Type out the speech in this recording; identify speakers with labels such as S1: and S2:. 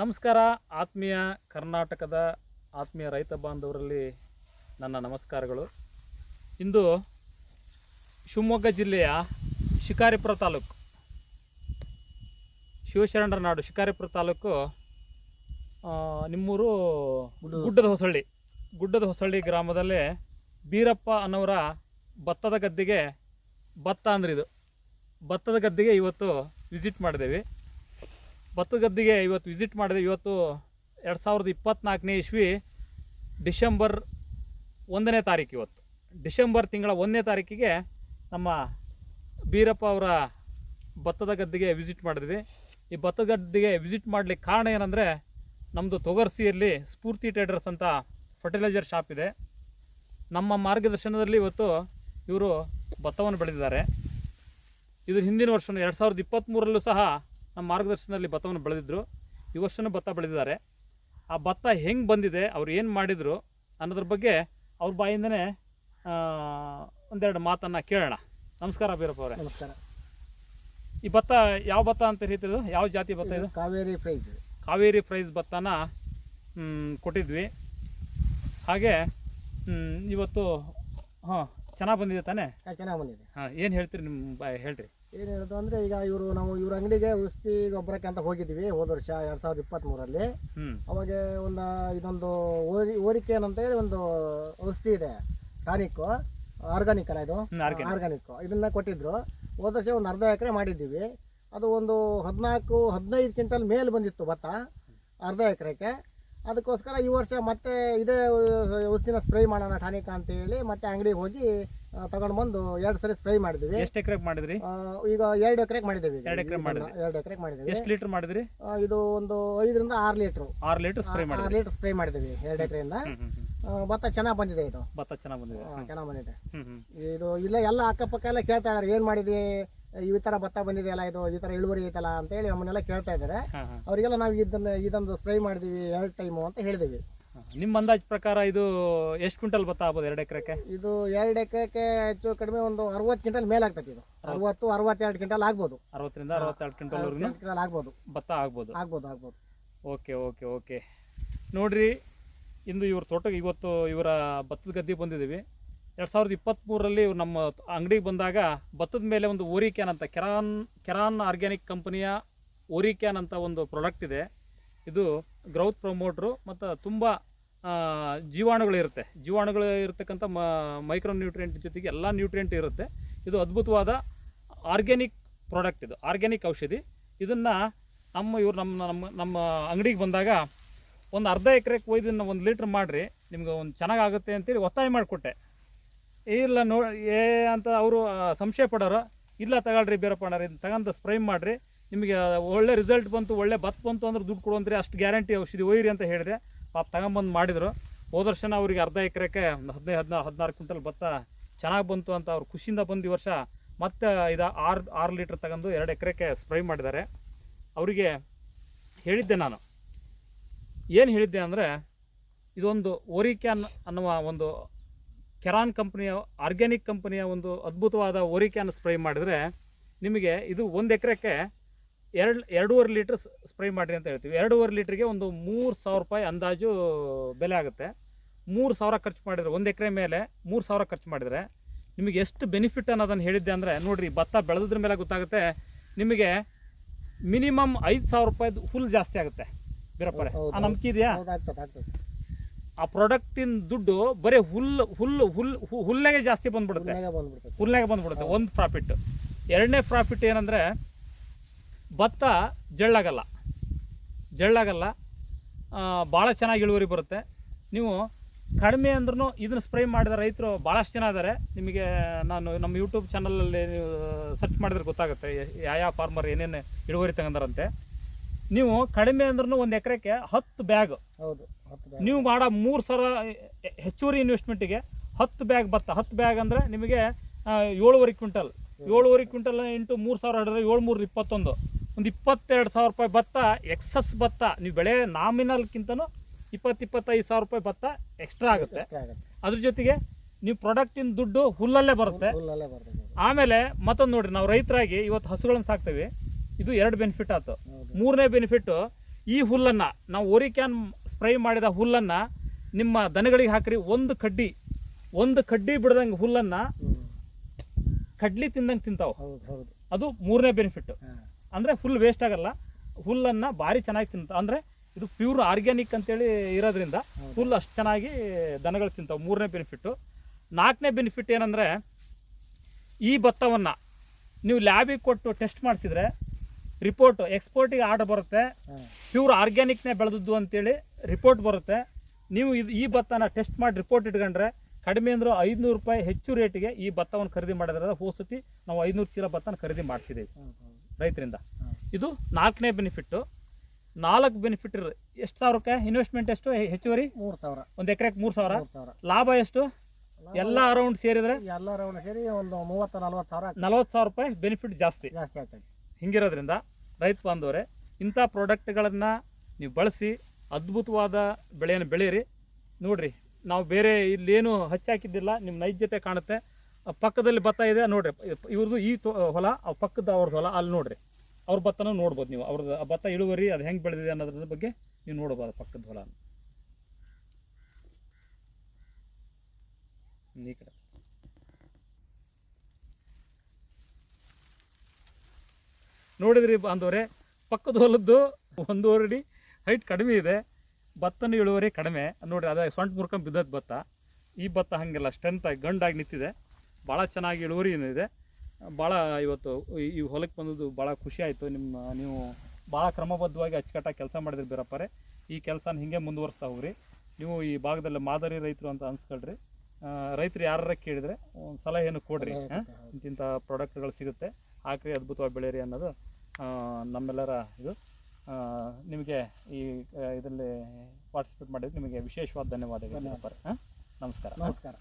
S1: ನಮಸ್ಕಾರ. ಆತ್ಮೀಯ ಕರ್ನಾಟಕದ ಆತ್ಮೀಯ ರೈತ ಬಾಂಧವರಲ್ಲಿ ನನ್ನ ನಮಸ್ಕಾರಗಳು. ಇಂದು ಶಿವಮೊಗ್ಗ ಜಿಲ್ಲೆಯ ಶಿಕಾರಿಪುರ ತಾಲೂಕು ಶಿವಶರಣರ ನಾಡು ಶಿಕಾರಿಪುರ ತಾಲೂಕು ನಿಮ್ಮೂರು ಗುಡ್ಡದ ಹೊಸಳ್ಳಿ ಗುಡ್ಡದ ಹೊಸಳ್ಳಿ ಗ್ರಾಮದಲ್ಲಿ ಬೀರಪ್ಪ ಅನ್ನೋರ ಭತ್ತದ ಗದ್ದೆಗೆ ಭತ್ತ ಅಂದ್ರೆ ಇದು ಭತ್ತದ ಗದ್ದೆಗೆ ಇವತ್ತು ವಿಸಿಟ್ ಮಾಡಿದ್ದೇವೆ ಭತ್ತದ ಗದ್ದೆಗೆ ಇವತ್ತು ವಿಸಿಟ್ ಮಾಡಿದೆ. ಇವತ್ತು ಎರಡು ಸಾವಿರದ ಇಪ್ಪತ್ತ್ನಾಲ್ಕನೇ ಇಸ್ವಿ ಡಿಸೆಂಬರ್ ಒಂದನೇ ತಾರೀಕು ಇವತ್ತು. ಡಿಸೆಂಬರ್ ತಿಂಗಳ ಒಂದನೇ ತಾರೀಕಿಗೆ ನಮ್ಮ ಬೀರಪ್ಪ ಅವರ ಭತ್ತದ ಗದ್ದೆಗೆ ವಿಸಿಟ್ ಮಾಡಿದ್ವಿ. ಈ ಭತ್ತದ ಗದ್ದೆಗೆ ವಿಸಿಟ್ ಮಾಡಲಿಕ್ಕೆ ಕಾರಣ ಏನಂದರೆ ನಮ್ಮದು ತೊಗರ್ಸಿಯಲ್ಲಿ ಸ್ಫೂರ್ತಿ ಟ್ರೇಡರ್ಸ್ ಅಂತ ಫರ್ಟಿಲೈಸರ್ ಶಾಪ್ ಇದೆ. ನಮ್ಮ ಮಾರ್ಗದರ್ಶನದಲ್ಲಿ ಇವತ್ತು ಇವರು ಭತ್ತವನ್ನು ಬೆಳೆದಿದ್ದಾರೆ. ಇದು ಹಿಂದಿನ ವರ್ಷ ಎರಡು ಸಾವಿರದ ಇಪ್ಪತ್ತ್ಮೂರಲ್ಲೂ ಸಹ ನಮ್ಮ ಮಾರ್ಗದರ್ಶನದಲ್ಲಿ ಭತ್ತವನ್ನು ಬೆಳೆದಿದ್ದರು ಈ ವರ್ಷವೂ ಭತ್ತ ಬೆಳೆದಿದ್ದಾರೆ. ಆ ಭತ್ತ ಹೆಂಗೆ ಬಂದಿದೆ ಅವ್ರು ಏನು ಮಾಡಿದರು ಅನ್ನೋದ್ರ ಬಗ್ಗೆ ಅವ್ರ ಬಾಯಿಂದನೇ ಒಂದೆರಡು ಮಾತನ್ನು ಕೇಳೋಣ. ನಮಸ್ಕಾರ ಬೀರಪ್ಪ ಅವರೇ.
S2: ನಮಸ್ಕಾರ.
S1: ಈ ಭತ್ತ ಯಾವ ಭತ್ತ ಅಂತ ಹೇಳ್ತಿದ್ದು ಯಾವ ಜಾತಿ ಭತ್ತ ಇದು
S2: ಇದು? ಕಾವೇರಿ ಪ್ರೈಸ್.
S1: ಕಾವೇರಿ ಪ್ರೈಸ್ ಭತ್ತನ ಕೊಟ್ಟಿದ್ವಿ. ಹಾಗೆ ಇವತ್ತು ಹಾಂ ಚೆನ್ನಾಗಿ ಬಂದಿದೆ ತಾನೇ?
S2: ಚೆನ್ನಾಗಿ ಬಂದಿದೆ.
S1: ಹಾಂ ಏನು ಹೇಳ್ತೀರಿ ನಿಮ್ಮ ಬಾಯ್ ಹೇಳ್ರಿ.
S2: ಏನು ಹೇಳೋದು ಅಂದರೆ ಈಗ ಇವರು ನಾವು ಇವ್ರ ಅಂಗಡಿಗೆ ಔಷಧಿ ಗೊಬ್ಬರಕ್ಕೆ ಅಂತ ಹೋಗಿದ್ವಿ ಹೋದ ವರ್ಷ ಎರಡು ಸಾವಿರದ ಇಪ್ಪತ್ತ್ಮೂರಲ್ಲಿ ಅವಾಗ ಒಂದು ಇದೊಂದು ಓರಿ ಓರಿಕೇನ್ ಅಂತ ಹೇಳಿ ಒಂದು ಔಷಧಿ ಇದೆ. ಟಾನಿಕ್ಕು ಆರ್ಗಾನಿಕ್ ಅಲ್ಲ ಇದು. ಆರ್ಗಾನಿಕ್. ಇದನ್ನ ಕೊಟ್ಟಿದ್ರು. ಹೋದ ವರ್ಷ ಒಂದು ಅರ್ಧ ಎಕರೆ ಮಾಡಿದ್ದೀವಿ. ಅದು ಒಂದು ಹದಿನಾಲ್ಕು ಹದಿನೈದು ಕ್ವಿಂಟಲ್ ಮೇಲೆ ಬಂದಿತ್ತು ಭತ್ತ ಅರ್ಧ ಎಕರೆಗೆ. ಅದಕ್ಕೋಸ್ಕರ ಈ ವರ್ಷ ಮತ್ತೆ ಇದೇ ಔಷಧಿನ ಸ್ಪ್ರೇ ಮಾಡೋಣ ಟಾನಿಕ್ ಅಂತ ಹೇಳಿ ಮತ್ತೆ ಅಂಗಡಿಗೆ ಹೋಗಿ ತಗೊಂಡು ಬಂದು ಎರಡು ಸರಿ ಸ್ಪ್ರೇ ಮಾಡಿದ್ವಿ
S1: ಎಷ್ಟು ಎಕರೆ ಮಾಡಿದ್ರಿ?
S2: ಆ, ಈಗ ಎರಡು ಎಕರೆಗೆ ಮಾಡಿದ್ವಿ.
S1: ಎರಡ್ ಎಕ್ರೆಗ್ ಮಾಡಿದ್ರಿ.
S2: ಎರಡು ಎಕರೆಗೆ ಮಾಡಿದ್ದೇವೆ.
S1: ಎಷ್ಟು ಲೀಟರ್ ಮಾಡಿದ್ರಿ?
S2: ಆ, ಇದು ಒಂದು ಐದರಿಂದ ಆರು ಲೀಟ್ರು
S1: ಆರು ಲೀಟರ್ ಸ್ಪ್ರೇ
S2: ಆರು
S1: ಮಾಡಿದ್ರಿ.
S2: ಲೀಟರ್ ಸ್ಪ್ರೇ ಮಾಡಿದ್ದೀವಿ ಎರಡು ಎಕರೆಯಿಂದ.
S1: ಹ್ಮ್ ಹ್ಮ್ ಹ್ಮ್.
S2: ಭತ್ತ ಚೆನ್ನಾಗಿ ಬಂದಿದೆ ಇದು.
S1: ಭತ್ತ ಚೆನ್ನಾಗಿ ಬಂದಿದೆ.
S2: ಚೆನ್ನಾಗಿ ಬಂದಿದೆ.
S1: ಹ್ಮ್ ಹ್ಮ್.
S2: ಇದು ಇಲ್ಲ ಎಲ್ಲ ಅಕ್ಕಪಕ್ಕ ಎಲ್ಲ ಕೇಳ್ತಾ ಇದಾರೆ ಏನು ಮಾಡಿದೆ ಈ ತರ ಭತ್ತ ಬಂದಿದೆಯಲ್ಲ ಇದು ಈ ತರ ಇಳುವರಿ ಐತಲ್ಲ ಅಂತ ಹೇಳಿ ನಮ್ಮನ್ನೆಲ್ಲ ಕೇಳ್ತಾ ಇದ್ದಾರೆ
S1: ಹಾ, ಹಾ,
S2: ಅವರಿಗೆಲ್ಲ ನಾವು ಇದನ್ನ ಇದೊಂದು ಸ್ಪ್ರೇ ಮಾಡಿದ್ವಿ ಎರಡು ಟೈಮು ಅಂತ ಹೇಳಿದ್ದೀವಿ.
S1: ಹಾ. ನಿಮ್ಮ ಅಂದಾಜ್ ಪ್ರಕಾರ ಇದು ಎಷ್ಟು ಕ್ವಿಂಟಲ್ ಭತ್ತ ಆಗ್ಬೋದು ಎರಡು ಎಕರೆಗೆ?
S2: ಇದು ಎರಡು ಎಕರೆಗೆ ಹೆಚ್ಚು ಕಡಿಮೆ ಒಂದು ಅರವತ್ತು ಕ್ವಿಂಟಲ್ ಮೇಲೆ ಆಗ್ತೈತಿ ಇದು. ಅರವತ್ತು ಅರವತ್ತೆರಡು ಕ್ವಿಂಟಲ್ ಆಗ್ಬೋದು.
S1: ಅರವತ್ತರಿಂದ ಅರವತ್ತೆರಡು
S2: ಕ್ವಿಂಟಲ್ ಕ್ವಿಂಟಲ್ ಆಗ್ಬೋದು.
S1: ಭತ್ತ ಆಗ್ಬೋದು.
S2: ಆಗ್ಬೋದು ಆಗ್ಬೋದು.
S1: Okay okay okay. ನೋಡ್ರಿ ಇಂದು ಇವ್ರ ತೋಟಕ್ಕೆ ಇವತ್ತು ಇವರ ಭತ್ತದ ಗದ್ದೆ ಬಂದಿದ್ದೀವಿ. ಎರಡು ಸಾವಿರದ ಇಪ್ಪತ್ತ್ಮೂರರಲ್ಲಿ ಇವ್ರು ನಮ್ಮ ಅಂಗಡಿಗೆ ಬಂದಾಗ ಭತ್ತದ ಮೇಲೆ ಒಂದು ಓರಿಕ್ಯಾನ್ ಅಂತ ಕೆರಾನ್ ಕೆರಾನ್ ಆರ್ಗ್ಯಾನಿಕ್ ಕಂಪನಿಯ ಓರಿಕ್ಯಾನ್ ಅಂತ ಒಂದು ಪ್ರಾಡಕ್ಟ್ ಇದೆ. ಇದು ಗ್ರೌತ್ ಪ್ರಮೋಟ್ರು ಮತ್ತು ತುಂಬ ಜೀವಾಣುಗಳಿರುತ್ತೆ ಜೀವಾಣುಗಳು ಇರತಕ್ಕಂಥ ಮ ಮೈಕ್ರೋ ನ್ಯೂಟ್ರಿಯೆಂಟ್ ಜೊತೆಗೆ ಎಲ್ಲ ನ್ಯೂಟ್ರಿಯೆಂಟ್ ಇರುತ್ತೆ. ಇದು ಅದ್ಭುತವಾದ ಆರ್ಗ್ಯಾನಿಕ್ ಪ್ರಾಡಕ್ಟ್ ಇದು. ಆರ್ಗ್ಯಾನಿಕ್ ಔಷಧಿ. ಇದನ್ನು ನಮ್ಮ ಇವ್ರು ನಮ್ಮ ನಮ್ಮ ನಮ್ಮ ಅಂಗಡಿಗೆ ಬಂದಾಗ ಒಂದು ಅರ್ಧ ಎಕರೆಗೆ ಒಯ್ದನ್ನ ಒಂದು ಲೀಟ್ರ್ ಮಾಡಿರಿ, ನಿಮ್ಗೆ ಒಂದು ಚೆನ್ನಾಗಾಗುತ್ತೆ ಅಂತೇಳಿ ಒತ್ತಾಯ ಮಾಡಿಕೊಟ್ಟೆ. ಇಲ್ಲ ನೋ, ಏ ಅಂತ ಅವರು ಸಂಶಯ ಪಡೋರು, ಇಲ್ಲ ತಗೊಳ್ರಿ ಬೇರಪ್ಪ ಅಣ್ಣಾರ ತಗೊಂಡು ಸ್ಪ್ರೈ ಮಾಡಿರಿ, ನಿಮಗೆ ಒಳ್ಳೆ ರಿಸಲ್ಟ್ ಬಂತು, ಒಳ್ಳೆ ಬತ್ ಬಂತು ಅಂದ್ರೆ ದುಡ್ಡು ಕೊಡುವಂತ್ರಿ ಅಷ್ಟು ಗ್ಯಾರಂಟಿ ಔಷಧಿ ಒಯ್ಯಿರಿ ಅಂತ ಹೇಳಿದೆ. ಪಾಪ ತಗೊಂಬಂದು ಮಾಡಿದರು. ಹೋದ ವರ್ಷನ ಅವ್ರಿಗೆ ಅರ್ಧ ಎಕರೆಗೆ ಒಂದು ಹದಿನೈದು ಹದಿನಾರು ಹದಿನಾರು ಕ್ವಿಂಟಲ್ ಭತ್ತ ಚೆನ್ನಾಗಿ ಬಂತು ಅಂತ ಅವ್ರು ಖುಷಿಯಿಂದ ಬಂದು ಈ ವರ್ಷ ಮತ್ತೆ ಇದು ಆರು ಆರು ಲೀಟ್ರ್ ತಗೊಂಡು ಎರಡು ಎಕರೆಗೆ ಸ್ಪ್ರೈ ಮಾಡಿದ್ದಾರೆ. ಅವರಿಗೆ ಹೇಳಿದ್ದೆ ನಾನು. ಏನು ಹೇಳಿದ್ದೆ ಅಂದರೆ, ಇದೊಂದು ಓರಿಕ್ಯಾನ್ ಅನ್ನುವ ಒಂದು ಕೆರಾನ್ ಕಂಪ್ನಿಯ, ಆರ್ಗ್ಯಾನಿಕ್ ಕಂಪನಿಯ ಒಂದು ಅದ್ಭುತವಾದ ಓರಿಕ್ಯಾನ್ ಸ್ಪ್ರೈ ಮಾಡಿದರೆ ನಿಮಗೆ ಇದು ಒಂದು ಎಕರೆಗೆ ಎರಡು ಎರಡೂವರೆ ಲೀಟ್ರ್ ಸ್ಪ್ರೇ ಮಾಡಿರಿ ಅಂತ ಹೇಳ್ತೀವಿ. ಎರಡೂವರೆ ಲೀಟ್ರಿಗೆ ಒಂದು ಮೂರು ಸಾವಿರ ರೂಪಾಯಿ ಅಂದಾಜು ಬೆಲೆ ಆಗುತ್ತೆ. ಮೂರು ಸಾವಿರ ಖರ್ಚು ಮಾಡಿದರೆ ಒಂದು ಎಕರೆ ಮೇಲೆ ಮೂರು ಸಾವಿರ ಖರ್ಚು ಮಾಡಿದರೆ ನಿಮಗೆ ಎಷ್ಟು ಬೆನಿಫಿಟ್ ಅನ್ನೋದನ್ನು ಹೇಳಿದ್ದೆ ಅಂದರೆ ನೋಡಿರಿ ಭತ್ತ ಬೆಳೆದ್ರ ಮೇಲೆ ಗೊತ್ತಾಗುತ್ತೆ. ನಿಮಗೆ ಮಿನಿಮಮ್ ಐದು ಸಾವಿರ ರೂಪಾಯಿದು ಹುಲ್ ಜಾಸ್ತಿ ಆಗುತ್ತೆ. ಬೀರಪ್ಪರೆ ಆ ನಂಬಿಕೆ ಇದೆಯಾ? ಆ ಪ್ರಾಡಕ್ಟಿನ ದುಡ್ಡು ಬರೀ ಹುಲ್ಲು ಹುಲ್ಲು ಹುಲ್ಲು ಹುಲ್ಲಾಗೆ ಜಾಸ್ತಿ ಬಂದ್ಬಿಡುತ್ತೆ. ಹುಲ್ಲೆಗೆ ಬಂದ್ಬಿಡುತ್ತೆ ಒಂದು ಪ್ರಾಫಿಟ್. ಎರಡನೇ ಪ್ರಾಫಿಟ್ ಏನಂದರೆ ಭತ್ತ ಜಳ್ಳಾಗಲ್ಲ. ಜಳ್ಳಾಗಲ್ಲ ಭಾಳ ಚೆನ್ನಾಗಿ ಇಳುವರಿ ಬರುತ್ತೆ. ನೀವು ಕಡಿಮೆ ಅಂದ್ರೂ ಇದನ್ನು ಸ್ಪ್ರೇ ಮಾಡಿದ ರೈತರು ಭಾಳಷ್ಟು ಜನ ಇದ್ದಾರೆ ನಿಮಗೆ ನಾನು ನಮ್ಮ ಯೂಟ್ಯೂಬ್ ಚಾನಲಲ್ಲಿ ನೀವು ಸರ್ಚ್ ಮಾಡಿದ್ರೆ ಗೊತ್ತಾಗುತ್ತೆ ಯಾವ ಯಾವ ಫಾರ್ಮರ್ ಏನೇನು ಇಳುವರಿ ತಗೊಂಡಾರಂತೆ. ನೀವು ಕಡಿಮೆ ಅಂದ್ರೂ ಒಂದು ಎಕರೆಗೆ ಹತ್ತು ಬ್ಯಾಗ್
S2: ಹೌದು.
S1: ನೀವು ಮಾಡೋ ಮೂರು ಸಾವಿರ ಹೆಚ್ಚುವರಿ ಇನ್ವೆಸ್ಟ್ಮೆಂಟಿಗೆ ಹತ್ತು ಬ್ಯಾಗ್ ಭತ್ತ. ಹತ್ತು ಬ್ಯಾಗ್ ಅಂದರೆ ನಿಮಗೆ ಏಳುವರೆ ಕ್ವಿಂಟಲ್. ಏಳುವರೆ ಕ್ವಿಂಟಲ್ ಇಂಟು ಮೂರು ಸಾವಿರ ಹಿಡಿದ್ರೆ ಏಳು ಮೂರು ಇಪ್ಪತ್ತೊಂದು. ಒಂದು ಇಪ್ಪತ್ತೆರಡು ಸಾವಿರ ರೂಪಾಯಿ ಭತ್ತ ಎಕ್ಸಸ್ ಭತ್ತ. ನೀವು ಬೆಳೆ ನಾಮಿನಲ್ಕಿಂತನೂ ಇಪ್ಪತ್ತು ಇಪ್ಪತ್ತೈದು ಸಾವಿರ ರೂಪಾಯಿ ಭತ್ತ ಎಕ್ಸ್ಟ್ರಾ ಆಗುತ್ತೆ. ಅದ್ರ ಜೊತೆಗೆ ನೀವು ಪ್ರಾಡಕ್ಟಿನ ದುಡ್ಡು ಹುಲ್ಲಲ್ಲೇ ಬರುತ್ತೆ. ಆಮೇಲೆ ಮತ್ತೊಂದು ನೋಡ್ರಿ ನಾವು ರೈತರಾಗಿ ಇವತ್ತು ಹಸುಗಳನ್ನು ಸಾಕ್ತೇವೆ. ಇದು ಎರಡು ಬೆನಿಫಿಟ್ ಆಯ್ತು ಮೂರನೇ ಬೆನಿಫಿಟ್ಟು ಈ ಹುಲ್ಲನ್ನು ನಾವು ಓರಿಕ್ಯಾನ್ ಸ್ಪ್ರೈ ಮಾಡಿದ ಹುಲ್ಲನ್ನು ನಿಮ್ಮ ದನಗಳಿಗೆ ಹಾಕ್ರಿ. ಒಂದು ಕಡ್ಡಿ ಒಂದು ಕಡ್ಡಿ ಬಿಡ್ದಂಗೆ ಹುಲ್ಲನ್ನು. ಕಡ್ಲಿ ತಿಂದಂಗೆ ತಿಂತಾವೆ. ಅದು ಮೂರನೇ ಬೆನಿಫಿಟ್ ಅಂದರೆ ಫುಲ್ ವೇಸ್ಟ್ ಆಗಲ್ಲ. ಹುಲ್ಲನ್ನು ಭಾರಿ ಚೆನ್ನಾಗಿ ತಿಂತ ಅಂದರೆ ಇದು ಪ್ಯೂರ್ ಆರ್ಗ್ಯಾನಿಕ್ ಅಂತೇಳಿ ಇರೋದ್ರಿಂದ ಹುಲ್ಲು ಅಷ್ಟು ಚೆನ್ನಾಗಿ ದನಗಳು ತಿಂತಾವೆ. ಮೂರನೇ ಬೆನಿಫಿಟ್ಟು ನಾಲ್ಕನೇ ಬೆನಿಫಿಟ್ ಏನಂದರೆ ಈ ಭತ್ತವನ್ನು ನೀವು ಲ್ಯಾಬಿಗೆ ಕೊಟ್ಟು ಟೆಸ್ಟ್ ಮಾಡಿಸಿದ್ರೆ ರಿಪೋರ್ಟ್ ಎಕ್ಸ್ಪೋರ್ಟಿಗೆ ಆರ್ಡರ್ ಬರುತ್ತೆ. ಪ್ಯೂರ್ ಆರ್ಗ್ಯಾನಿಕ್ನೇ ಬೆಳೆದದ್ದು ಅಂತೇಳಿ ರಿಪೋರ್ಟ್ ಬರುತ್ತೆ. ನೀವು ಇದು ಈ ಭತ್ತನ ಟೆಸ್ಟ್ ಮಾಡಿ ರಿಪೋರ್ಟ್ ಇಟ್ಕೊಂಡ್ರೆ ಕಡಿಮೆ ಅಂದರೂ ಐದುನೂರು ರೂಪಾಯಿ ಹೆಚ್ಚು ರೇಟಿಗೆ ಈ ಭತ್ತವನ್ನು ಖರೀದಿ ಮಾಡಿದ್ರೆ ಹೋಸತಿ ನಾವು ಐದುನೂರು ಚೀಲ ಭತ್ತನ ಖರೀದಿ ಮಾಡಿಸಿದ್ದೀವಿ. ರೈತರಿಂದ. ಇದು ನಾಲ್ಕನೇ ಬೆನಿಫಿಟ್ಟು ನಾಲ್ಕು ಬೆನಿಫಿಟ್ ಇರೋದು ಎಷ್ಟು ಸಾವಿರಕ್ಕೆ ಇನ್ವೆಸ್ಟ್ಮೆಂಟ್ ಎಷ್ಟು? ಹೆಚ್ಚುವರಿ?
S2: ಮೂರು ಸಾವಿರ.
S1: ಒಂದು ಎಕರೆಗೆ ಮೂರು ಸಾವಿರ. ಲಾಭ ಎಷ್ಟು? ಎಲ್ಲ ಅರೌಂಡ್ ಸೇರಿದ್ರೆ
S2: ಎಲ್ಲ ಅರೌಂಡ್ ಸೇರಿ ಒಂದು ಮೂವತ್ತು ನಲ್ವತ್ತು ಸಾವಿರ
S1: ನಲ್ವತ್ತು ಸಾವಿರ ರೂಪಾಯಿ ಬೆನಿಫಿಟ್ ಜಾಸ್ತಿ.
S2: ಜಾಸ್ತಿ ಆಗ್ತದೆ.
S1: ಹಿಂಗಿರೋದ್ರಿಂದ ರೈತ ಬಾಂಧವರೇ ಇಂಥ ಪ್ರಾಡಕ್ಟ್ಗಳನ್ನು ನೀವು ಬಳಸಿ ಅದ್ಭುತವಾದ ಬೆಳೆಯನ್ನು ಬೆಳೀರಿ ನೋಡಿರಿ ನಾವು ಬೇರೆ ಇಲ್ಲೇನು ಹಚ್ಚಾಕಿದ್ದಿಲ್ಲ ನಿಮ್ಮ ನೈಜತೆ ಕಾಣುತ್ತೆ. ಪಕ್ಕದಲ್ಲಿ ಭತ್ತ ಇದೆ, ನೋಡ್ರಿ. ಇವ್ರದ್ದು ಈ ಹೊಲ ಪಕ್ಕದ ಅವ್ರದ್ದು ಹೊಲ, ಅಲ್ಲಿ ನೋಡ್ರಿ. ಅವ್ರ ಭತ್ತನ ನೋಡ್ಬೋದು ನೀವು. ಅವ್ರದ್ದು ಭತ್ತ ಇಳುವರಿ ಅದು ಹೆಂಗೆ ಬೆಳೆದಿದೆ ಅನ್ನೋದ್ರ ಬಗ್ಗೆ ನೀವು ನೋಡ್ಬೋದು ಪಕ್ಕದ ಹೊಲ. ಈ ಕಡೆ. ನೋಡಿದ್ರಿ ಬಾಂಧವ್ರೆ ಪಕ್ಕದ ಹೊಲದ್ದು ಒಂದೂವರೆ ಅಡಿ ಹೈಟ್ ಕಡಿಮೆ ಇದೆ, ಭತ್ತನ ಇಳುವರಿ ಕಡಿಮೆ. ನೋಡಿರಿ, ಅದೇ ಸೊಂಟ ಮುರ್ಕೊಂಡು ಬಿದ್ದದ ಭತ್ತ. ಈ ಭತ್ತ ಹಾಗೆಲ್ಲ ಸ್ಟ್ರೆಂತ್ ಆಗಿ ಗಂಡಾಗಿ ನಿಂತಿದೆ. ಭಾಳ ಚೆನ್ನಾಗಿ ಇಳುವರಿ ಏನಿದೆ ಭಾಳ ಇವತ್ತು ಈ- ಹೊಲಕ್ಕೆ ಬಂದದ್ದು ಭಾಳ ಖುಷಿ ಆಯಿತು. ನಿಮ್ಮ ನೀವು ಭಾಳ ಕ್ರಮಬದ್ಧವಾಗಿ ಅಚ್ಚುಕಟ್ಟಾಗಿ ಕೆಲಸ ಮಾಡಿದ್ರಿ ಬೀರಪ್ಪರೆ. ಈ ಕೆಲಸನ ಹಿಂಗೆ ಮುಂದುವರಿಸ್ತಾ ಹೋಗ್ರಿ. ನೀವು ಈ ಭಾಗದಲ್ಲಿ ಮಾದರಿ ರೈತರು ಅಂತ ಅನ್ಸ್ಕೊಳ್ರಿ. ರೈತರು ಯಾರ ಕೇಳಿದರೆ ಒಂದು ಸಲಹೆಯನ್ನು ಕೊಡ್ರಿ
S2: ಸಲಹೆ
S1: ಹಾಂ?
S2: ಕೊಡ್ರಿ.
S1: ಇಂತಿಂಥ ಪ್ರಾಡಕ್ಟ್ಗಳು ಸಿಗುತ್ತೆ. ಹಾಕ್ರಿ ಅದ್ಭುತವಾಗಿ ಬೆಳೆಯಿರಿ ಅನ್ನೋದು ನಮ್ಮೆಲ್ಲರ ಇದು. ನಿಮಗೆ ಈ ಇದರಲ್ಲಿ ಪಾರ್ಟಿಸಿಪೇಟ್ ಮಾಡಿದ್ರೆ ನಿಮಗೆ ವಿಶೇಷವಾದ ಧನ್ಯವಾದಗಳು ನಮಸ್ಕಾರ.
S2: ನಮಸ್ಕಾರ.